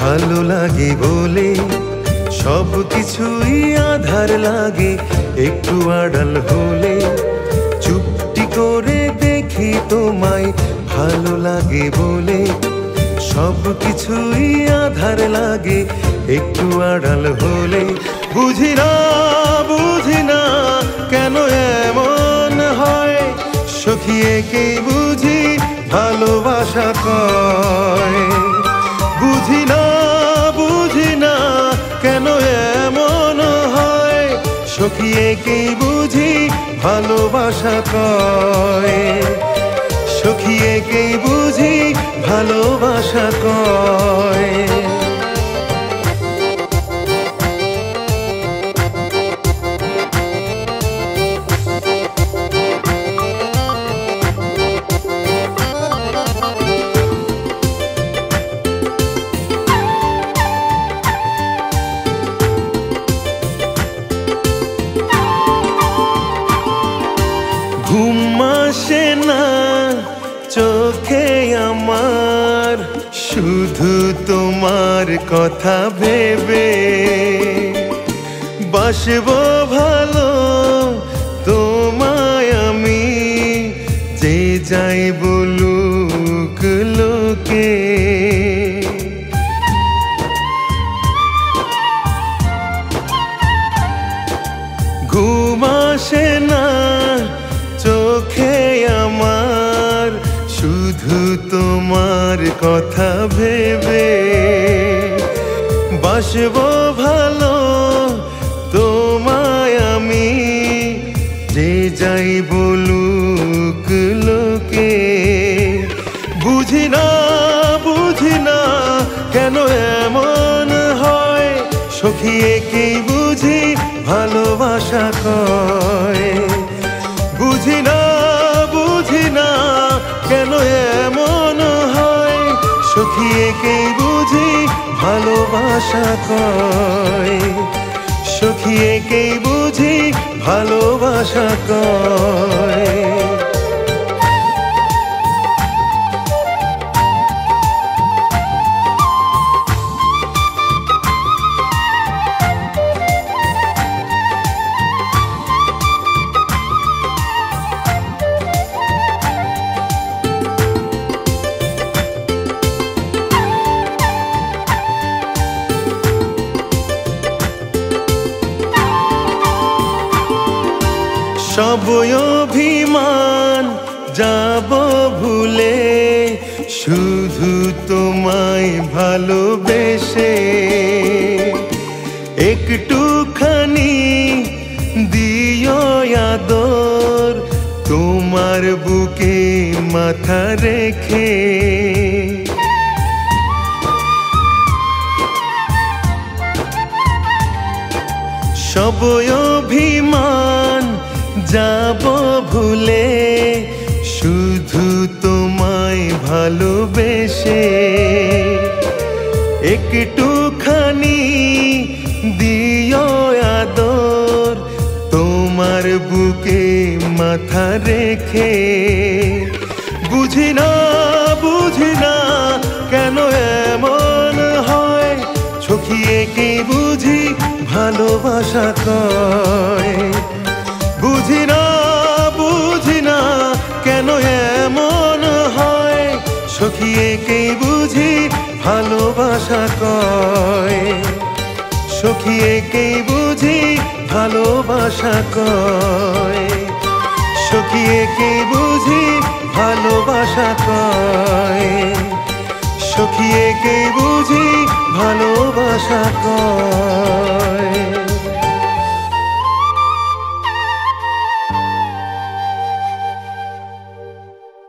ভালো লাগে বলে। সব কিছুই আধার লাগে, একটু আড়াল হলে। চুপটি করে দেখি তোমায়, ভালো লাগে বলে। সব কিছুই আধার লাগে, একটু আড়াল হলে। বুঝি না বুঝি না, কেন এমন হয়? সখিয়ে কে বুঝি ভালোবাসা কয়। বুঝি না বুঝি না কেন এমন হয়? সখিয়ে কে বুঝি ভালোবাসা কয়। সখিয়ে কে বুঝি ভালোবাসা কয়। শুধু তোমার কথা ভেবে বাসব ভালো তোমায় আমি যে যাই শুধু তোমার কথা ভেবে বাসব ভালো, তোমায় আমি যে যাই বলুক লোকে। বুঝি না বুঝি না কেন এমন হয় সখিয়ে কি বুঝি ভালোবাসা কয়। এমন হয় সখিয়ে কে বুঝি ভালোবাসা কয়। সখিয়ে কে বুঝি ভালোবাসা কয়। সব অভিমান যাব ভুলে, শুধু তোমায় ভালোবেসে। একটুখানি দিও আদর, তোমার বুকে মাথা রেখে। সব অভিমান যাব ভুলে শুধু তোমায় ভালোবেসে একটুখানি দিও আদর তোমার বুকে মাথা রেখে। বুঝি না বুঝি না কেন এমন হয়? ছকিয়ে কে বুঝি ভালোবাসা কয়। বুঝি না বুঝি না কেন এমন হয়? সখিয়ে কে বুঝি ভালোবাসা কয়। সখিয়ে কে বুঝি ভালোবাসা কয়। সখিয়ে কে বুঝি ভালোবাসা কয়। সখিয়ে কে বুঝি ভালোবাসা কয়।